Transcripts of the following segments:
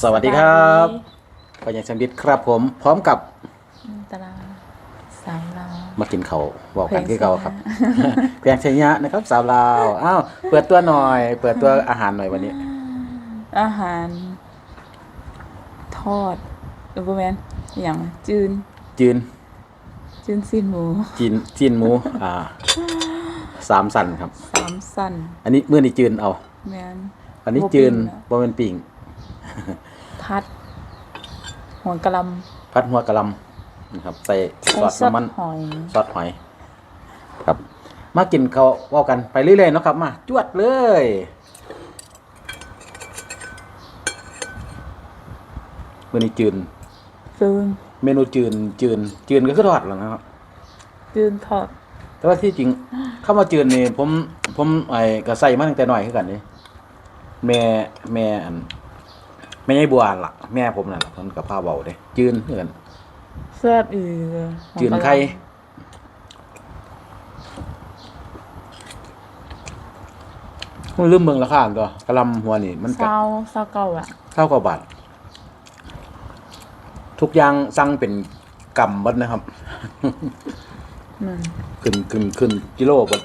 สวัสดีครับปัญญาชันบิดครับผม พร้อมกับตลาสาวลาวมากินเขาวบอกกันเพลงที่เก่าครับเพียงชัยยะนะครับสาวลาวอ้าวเปิดตัวหน่อย เปิดตัวอาหารหน่อยวันนี้ อาหาร ทอดหรือประมาณอย่างจืนจีนจืนซีนหมูจีนจีนหมู อ่าสามสันครับ สามสั้นอันนี้มื่อนี้จืนเอาแมนอันนี้บ่จืนปิ้งนะบ่เป็นปิ่ง พัด หัวกะลพัดหัวกะหลำนะครับ ใส่ำซอสใส่น้ำมันหอยซอสหอย ครับ มากินเขาวเว่ากันไปเรื่อยๆเนาะครับ มา จวดเลยมื่อนี้จืนจืนเมนูจืนจืนจืนก็คือทอดแหล้วนะครับจืนทอด แต่ว่าที่จริง เข้ามาจืนนี่ผมผมไอ้ก็ใส่มาตั้งแต่น้อยคือกันนี่แม่แม่อัน แม่ยายบัวล่ะแม่ผมนั่นล่ะเพิ่นกับพาเว้าเด้จืนคือกันแซ่บอีกหัวจืนกะลำไข่ผมลืมเบิ่งราคาตัวกะหลำหัวนี่มันก็ เศร้าเศร้าเก่าอะ เท่ากับบาททุกอย่างสั่งเป็นกำเบัดนะครับ อืม ขึ้นขึ้นขึ้นกิโลเบัด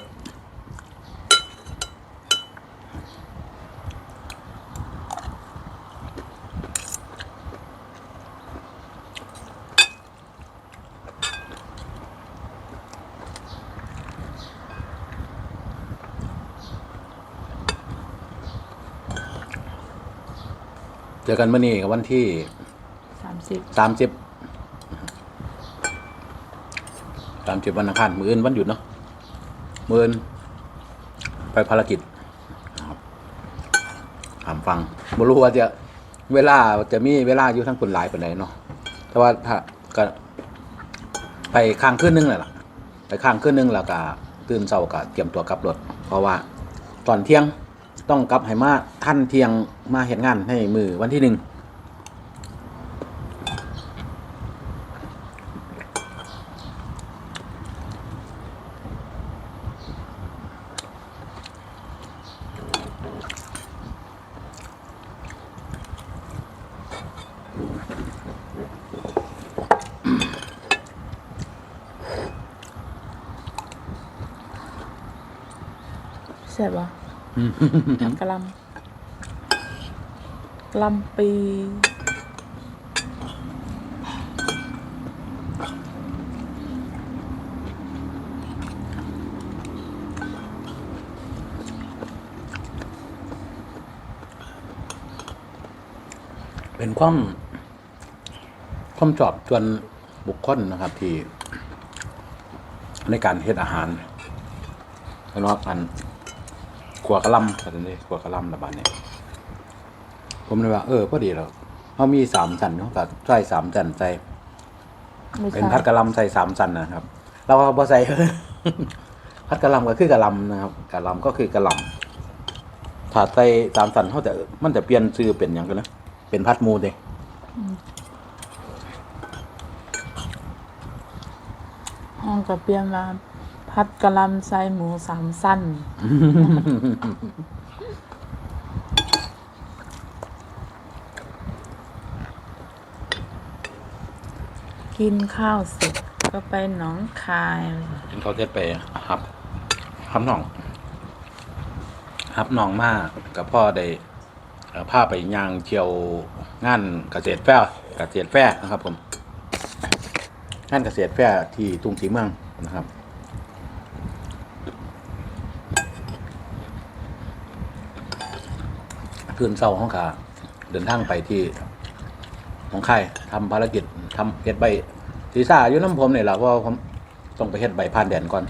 จอกันเมื่อนี้กับวันที่สามสิบสามสิบสามสิบวันอังคารมืออื่นวันหยุดเนาะมืออื่นไปภารกิจนะครับถามฟังไม่รู้ว่าจะเวลาจะมีเวลาอยู่ทั้งคนหลายปานไหนเนาะแต่ว่าถ้าก็ไปข้างขึ้นนึงแหละล่ะไปข้างขึ้นนึงแล้วก็ตื่นเช้าก็เตรียมตัวกลับรถเพราะว่าตอนเที่ยง ต้องกลับให้มาท่านเที่ยงมาเห็นงานให้มือวันที่หนึ่งแซ่บอ่ะกะลำกะลำปีเป็นความความชอบส่วนบุคคลนะครับที่ในการเฮ็ดอาหารแล้วก็อัน ขัวกะหล่ำกันนี่ขัวกะหล่ำระบาดเนี่ยผมเลยว่า เออพอดีแล้วเขามีสามสันเขาก็ใส่สามสันใส่ไม่เป็นใช่พัดกะหล่ำใส่สามสันนะครับ เราก็พอใส่พัดกะหล่ำก็คือกะหล่ำนะครับกะหล่ำก็คือกะหล่ำถ้าใส่สามสันเขาจะมันจะเปลี่ยนชื่อเป็นอย่างกันนะเป็นพัดหมูเด้ห้องกับเปียนมา พัดกะลำใส่หมูสามสั้น กินข้าวเสร็จก็ไปหนองคาย เขาจะไปหับหับหนองหับหนองมากกับพ่อได้พาไปยางเที่ยวงานเกษตรแฟร์เกษตรแฟร์นะครับผมงานเกษตรแฟร์ที่ทุ่งศรีเมืองนะครับ ขึ้นเศร้าห้องขาเดินทางไปที่ของคายทำภารกิจทำเฮ็ดใบศีรษะอยู่น้ำผมเนี่ยแหละเพราะว่าผมต้องไปเฮ็ดใบผ่านแดนก่อน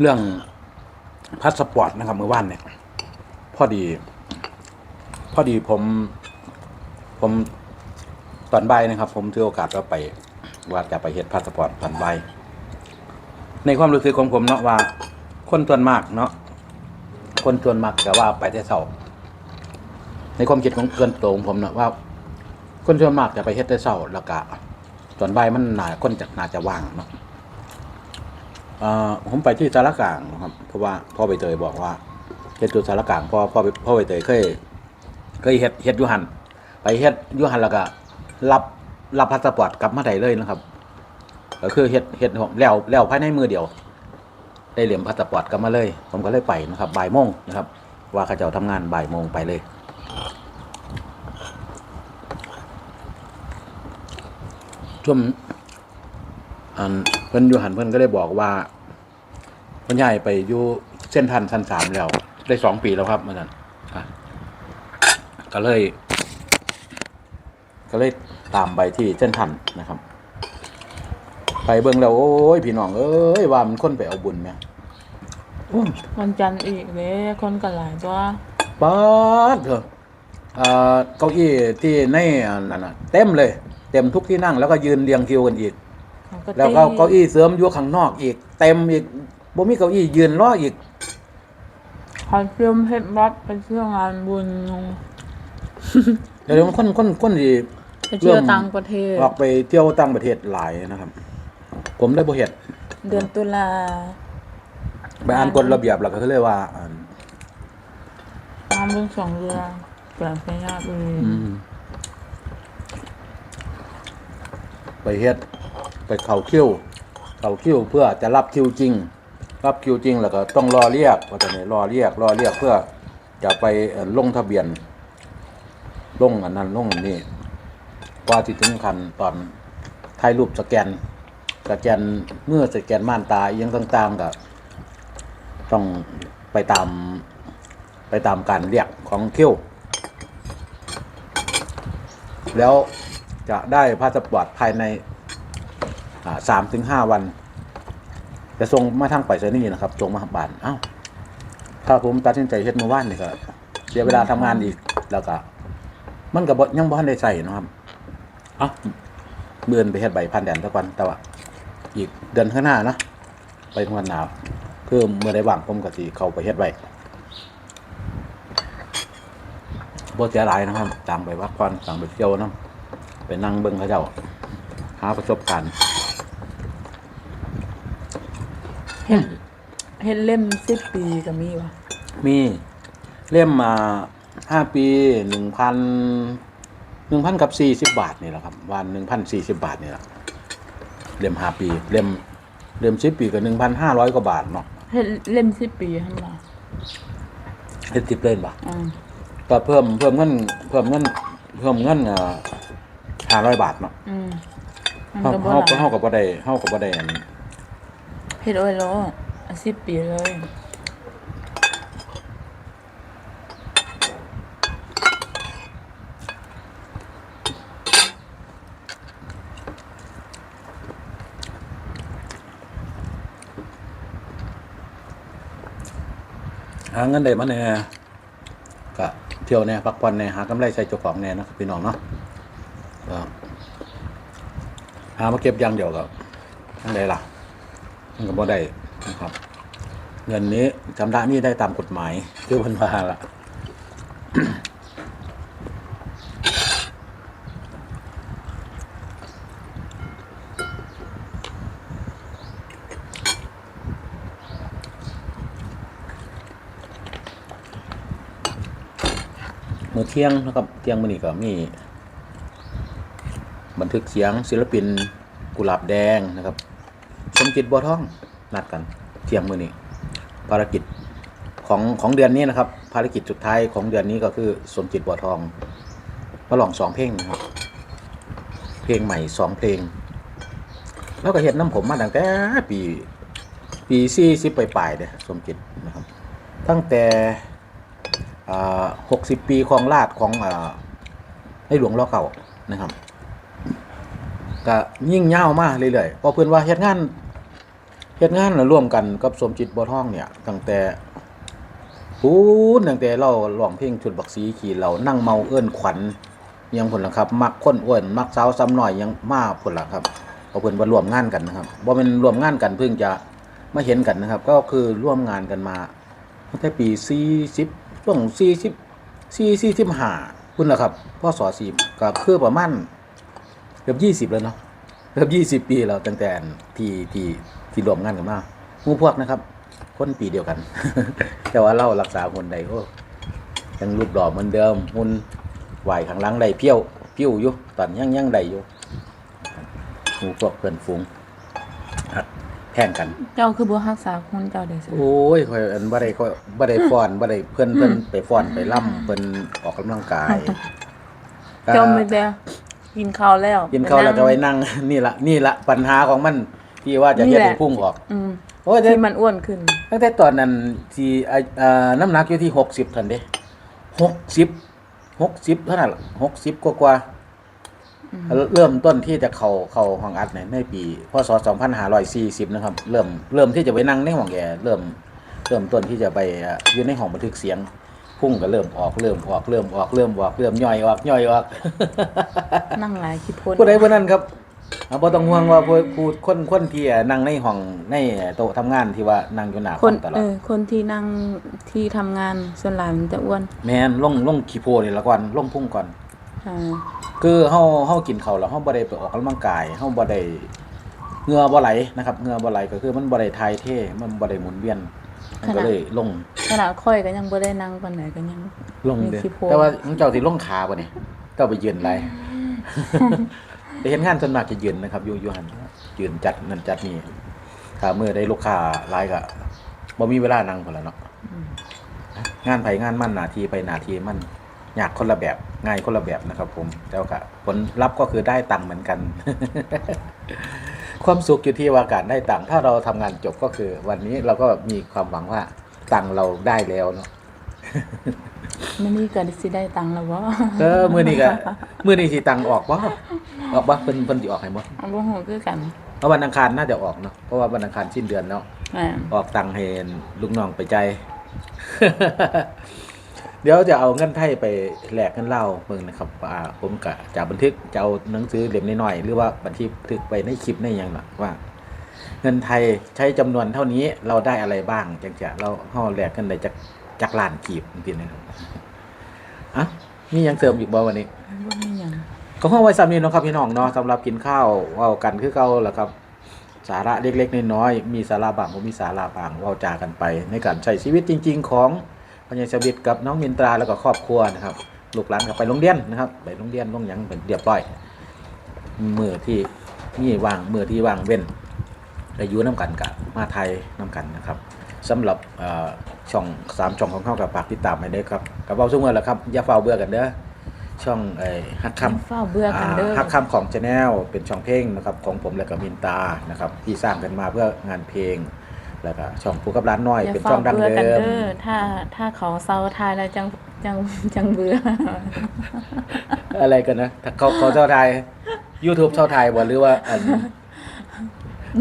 เรื่องพาสปอร์ตนะครับเมื่อวานเนี่ย พอดี พอดีผม ผมตอนใบนะครับ ผมถือโอกาสว่าไปว่าจะไปเฮ็ดพาสปอร์ตตอนใบในความรู้สึกของผมเนาะว่า คนส่วนมากเนาะคนส่วนมากแต่ว่าไปแต่เช้าในความคิดของเกินตัวของผมเนาะว่า คนส่วนมากจะไปเฮ็ดแต่เช้าแล้วก็ตอนใบมันหนาคนจะน่าจะว่างเนาะ ผมไปที่สารกลางนะครับ เพราะว่าพ่อใบเตยบอกว่าเฮ็ดตัวสารกลางพ่อพ่อไปพ่อใบเตยเคยเคยเฮ็ดเฮ็ดยูหันไปเฮ็ดยูหันแล้วก็รับรับพาสปอร์ตกลับมาได้เลยนะครับก็คือเฮ็ดเฮ็ดแล้วแล้วภายในมือเดียว ได้เหลี่ยมพาสปอร์ตกลับมาเลย ผมก็เลยไปนะครับบ่ายโมงนะครับ ว่าเขาเจ้าทำงานบ่ายโมงไปเลยช่วงอันเพิ่นอยู่หันเพิ่นก็ได้บอกว่าเพิ่นย้ายไปอยู่เส้นทันชั้นสามแล้ว ได้สองปีแล้วครับเมื่อนั้นอะก็เลย ก็เลยตามไปที่เส้นทันนะครับ ไปเบิ่งแล้วโอ้ยพี่น้องเอ้ยว่ามันคนไปเอาบุญไหมอุ้ยวันจันทร์อีกเลยคนกันหลายตัวป๊าดเถอะเอ่อเก้าอี้ที่ในอันนั่นน่ะเต็มเลย เต็มทุกที่นั่งแล้วก็ยืนเรียงคิวกันอีกมัน แล้วก็เก้าอี้เสริมอยู่ข้างนอกอีก เต็มอีกบ่มีเก้าอี้ยืนรออีกเขาเตรียมเพชรบัตรไปเที่ยวงานบุญเดี๋ยวคนคนคนที่ไปเที่ยวต่างประเทศออกไปเที่ยวต่างประเทศหลายนะครับ ผมได้บ่เฮ็ดเดือนตุลาไปอ่านกฎระเบียบแล้วก็เลยว่าอ่านทำเป็นสองเรือแบบไปยากเลยอืมไปเฮ็ด ไปเข้าคิวเข้าคิวเพื่อจะรับคิวจริง รับคิวจริงแล้วก็ต้องรอเรียกว่าจะไหนรอเรียกรอเรียกเพื่อจะไปล่อลงทะเบียน ลงอันนั้นลงอันนี้ว่าที่ถึงคันตอนถ่ายรูปสแกนสแกนเมื่อสแกนม่านตาอหยังต่างๆก็ต้องไปตามไปตามการเรียกของคิวแล้วจะได้พาสปอร์ตภายใน สามถึงห้าวัน จะส่งมาทางไปรษณีย์นะครับส่งมาบ้านอ้าวถ้าผมตัดสินใจเฮ็ดมือวานนี่ก็เสียเวลาทำงานอีกแล้วก็ มันก็บ่ยังบ่ทันได้ใส่นะครับเอ้าเบือนไปเฮ็ดใบพันแดนตะก่อนแต่ว่าอีกเดือนข้างหน้านะไปทำงานหนาวเพิ่มเมื่อได้ว่างผมก็สิเข้าไปเฮ็ดใบบ่เสียหลายนะครับต่างไปพักผ่อนต่างไปเที่ยวนํไปนั่งเบิ่งเขาเจ้า หาประสบการณ์ เห็นเห็นเล่มสิบปีก็มีวะมีเล่มมาห้าปีหนึ่งพันหนึ่งพันกับสี่สิบบาทนี่แหละครับวันหนึ่งพันสี่สิบบาทนี่แหละเล่มห้าปีเล่มเล่มสิบปีกับหนึ่งพันห้าร้อยกว่าบาทเนาะเห็นเล่มสิบปีทั้งหมดเฮ็ดสิบเล่นปะอืมก็เพิ่มเพิ่มเงินเพิ่มเงินเพิ่มเงินเอ่อห้าร้อยบาทเนาะอืมมันเฮาก็บ่เฮาหก็ลายเฮากับบ่ได้เฮากับบ่ได้อัน เฮ็ดโอ้ยโลอาสิบปีเลยหาเงินได้มาแน่ก็เที่ยวแน่พักผ่อนแน่หากำไรใส่เจ้าของแน่นะพี่น้องเนาะหามาเก็บอย่างเดียวก็ทั้งใดล่ะ มันก็บ่ได้นะครับ เงินนี้จำได้นี่ได้ตามกฎหมายคือพันมาละมือเที่ยงนะครับเที่ยงมือนี้ก็มีบันทึกเสียงศิลปินกุหลาบแดงนะครับ สมจิตบัวทองนัดกันเที่ยงมื้อนี้ภารกิจของของเดือนนี้นะครับ ภารกิจสุดท้ายของเดือนนี้ก็คือสมจิตบัวทองมาลองสองเพลงนะครับ เพลงใหม่สองเพลง แล้วก็เห็นน้ำผมมาตั้งแต่ปีปีสี่สิบปลายๆเด้อสมจิตนะครับ ตั้งแต่หกสิบปีของราชของอาในหลวงรอเก่านะครับก็ยิ่งเง่ามากเรื่อยๆพอเพื่อนว่าเฮ็ดงาน เฮ็ดงานร่วมกันกับสมจิตบัวทองเนี่ยตั้งแต่พูดตั้งแต่เราร้องเพลงชุดบักสีขี่เรานั่งเมาเอื้อนขวัญยังผลละครับ มักคนอ้วนมักสาวซ้ำหน่อยยังมาผลละครับเพอเพิ่นมารวมงานกันนะครับบ่เป็นรวมงานกันเพิ่งจะมาเห็นกันนะครับ ก็คือร่วมงานกันมาตั้งแต่ปี40ช่วง40 45พุ่นละครับพ่อสอ10ก็คือประมาณเกือบ20 แล้วเนาะเกือบ20 ปีแล้วตั้งแต่ที่ที่ ที่รวมงานกันมาหมู่พวกนะครับ คนปีเดียวกัน แต่ว่าเรารักษาคนใดโอ้ยังรูปหล่อเหมือนเดิมหุ่นไหวข้างหลังใดเพี้ยวเพี้ยวอยู่ตอนยังยังใดอยู่หมู่พวกเพื่อนฝูงหักแข่งกัน เจ้าคือบ่รักษาคนเจ้าได้สิโอ้ยข่อยอันบ่ได้ข่อยบ่ได้ฟ้อนบ่ได้เพิ่นเพิ่นไปฟ้อนไปล่ำเพิ่นออกกำลังกายเจ้าไม่ได้กินข้าวแล้วกินข้าวแล้วก็ไว้นั่ง นี่ละนี่ละปัญหาของมัน ที่ว่าจะนี่เฮ็ดแหละให้พุ่งออกอืมโอ้ยแต่ที่มันอ้วนขึ้น ตั้งแต่ตอนนั้นที่อ่าอ่าน้ำหนักอยู่ที่หกสิบทันเด้หกสิบหกสิบเท่านั้นหกสิบกว่ากว่าเริ่มต้นที่จะเข้าเข้าห้องอัดในในปีพศสองพันห้าร้อยสี่สิบนะครับ เริ่มเริ่มที่จะไปนั่งในห้องแกเริ่ม เริ่มต้นที่จะไปอ่าอยู่ในห้องบันทึกเสียง พุ่งก็เริ่มออกเริ่มออกเริ่มออกเริ่มออกเริ่มย่อยออกย่อยออกนั่งหลายขี้พ่นผู้ใดผู้นั้นครับ เอาบ่ต้องห่วงว่าผู้ผู้คนคนที่นั่งในห้องในโต๊ะทำงานที่ว่านั่งอยู่หน้าคคอนมตลอเอดอคนที่นั่งที่ทำงานส่วนหลายมันจะอ้วนแม่นลงลงขี้โพนี่ละก่อนลงพุ่งก่อน อ่าคือเฮาเฮากินข้าวแล้วเฮาบ่ได้ไปออกกำลังกายเฮาบ่ได้เหงื่อบ่ไหลนะครับเหงื่อบ่ไหลก็คือมันบ่ได้ทายเทมันบ่ได้หมุนเวียนมันก็เลยลงขนาดค่อยก็ยังบ่ได้นั่งปานไหนก็ยัง ลงเด้มีขี้โพ แต่ว่าของเจ้าสิลงขาบ่นี่เจ้าไปยืนไร ไปเห็นงานส่วนมากจะยืนนะครับอยู่อยู่หั่นยืนจัดนั่นจัดนี่ถ้ามื้อได้ลูกค้าหลายก็บ่มีเวลานั่งพุ่นล่ะเนาะงานไผงานมันหนาทีไปหนาทีมันอยากคนละแบบง่ายคนละแบบนะครับ ผมแต่ว่าก็ผลลัพธ์ก็คือได้ตังค์เหมือนกัน ความสุขอยู่ที่ว่าการได้ตังค์ถ้าเราทำงานจบก็คือ วันนี้เราก็มีความหวังว่าตังค์เราได้แล้วเนาะ มื้อนี้ก็สิได้ตังค์แล้วบ่เออมื้อนี้ก็มื้อนี้สิตังค์ออกบ่ออกบ่เพิ่นเพิ่นสิออกให้บ่เอาบ่ฮู้คือกันเพราะวันอังคารน่าจะออกเนาะเพราะว่าวันอังคารสิ้นเดือนเนาะอ่าออกตังค์ให้ลูกน้องไปใจเดี๋ยวจะเอาเงินไทยไปแลกเงินเล่าวเมืองนะครับอ่าผมกะจะบันทึกจะเอาหนังสือเล่มน้อยๆหรือว่าบันทึกทึกไปในคลิปในอย่างน่ะว่า เงินไทยใช้จำนวนเท่านี้เราได้อะไรบ้างจังจะเราห่อแลกกันได้จากจากล้านกีบจริงๆนะครับ อะมีหยังเสริมอีกบ่วันนี้ บ่มีหยังก็ห้องไว้ซ้ำนี้เนาะครับพี่น้องเนาะสำหรับกินข้าวเว้ากันคือเก่าแหละครับ สาระเล็กๆน้อยๆมีสาระบางบ่มีสาระบางเว้าจากันไป ในการใช้ชีวิตจริง ๆ ของพญาสวิตกับน้องมินตราแล้วก็ครอบครัวนะครับลูกหลานก็ไปโรงเรียนนะครับ ไปโรงเรียนโรงหยังเป็นเรียบร้อยมือที่มีว่างมือที่ว่างเว้นได้อยู่น้กันกับมาไทยน้กันนะครับสำหรับเอ่อ ช่องสามช่องของเข้ากับฝากติดตามไปเด้อครับกับเบาซุ่มเมื่อแหละครับอย่าเฝ้าเบื่อกันเด้อช่องเอ่อฮักคำเฝ้าเบื่อกันเด้อฮักคำของชาแนลเป็นช่องเพลงนะครับของผมและกับมินตานะครับที่สร้างกันมาเพื่องานเพลงแล้วก็ช่องผู้กับร้านน้อยอย่าเป็นเฝ้าช่องดังเบื่อเดิกันมเด้อถ้าถ้าเขาเซาทายแล้วจังจังจังเบื่อ อะไรกันนะถ้าเขาเขาเท่าไทย YouTube เท่าไทยบ่หรือว่าอัน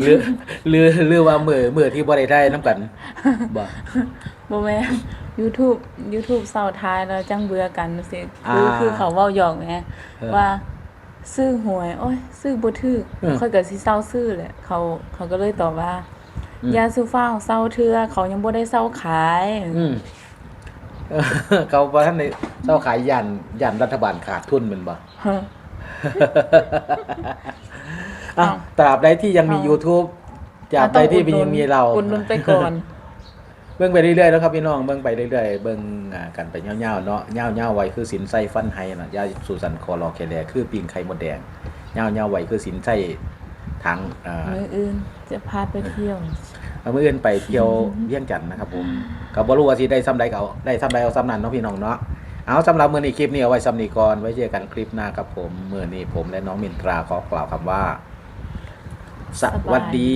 หรือหรือหรือว่ามือมือที่บ่ได้ได้น้ำกันบ่ บ่แม่น YouTube YouTube เซาทายแล้วจังเบื่อกันสิคืออ่าคือเขาเว้าหยอกแหมเออว่าซื้อหวย โอ้ยซื้อบ่ถูกเออค่อยก็สิเซาซื้อแหละเขาเขาก็เลยตอบว่า อืมอย่าซื้อฟ้าวเซาเทื่อเขายังบ่ได้เซาขาย อืมเออเขาบ่ท่านได้เจ้าขายยันยันรัฐบาลขาดทุนแมันบ่ฮะ อะเอาตราบใดที่ยังมีเอา YouTube ตราบใดที่ยังมีเรา อุดหนุนไปก่อน เบิ่งไปเรื่อยๆแล้วครับพี่น้องเบิ่งไปเรื่อยๆเบิ่งอ่ากันไปเงาวๆเนาะเงาวๆไว้คือสินไส้ฟันไห้น่ะยาสูสันคอรอแคแลคือปิงไข่มดแดงเงาวๆไว้คือสินไส้ทางอ่า มื้ออื่นจะพาไปเที่ยว เอามื้ออื่นไปเที่ยวเวียงจันทน์นะครับผมก็บ่รู้ว่าสิได้ซ้ำใดก็เอาได้ซ้ำใดเอาซ้ำนั้นเนาะพี่น้องเนาะเอาสำหรับมื้อนี้คลิปนี้เอาไว้ซ้ำนี้ก่อนไว้เจอกันคลิปหน้าครับผมมื้อนี้ผมและน้องมินตราขอกล่าวคำว่า สวัสดี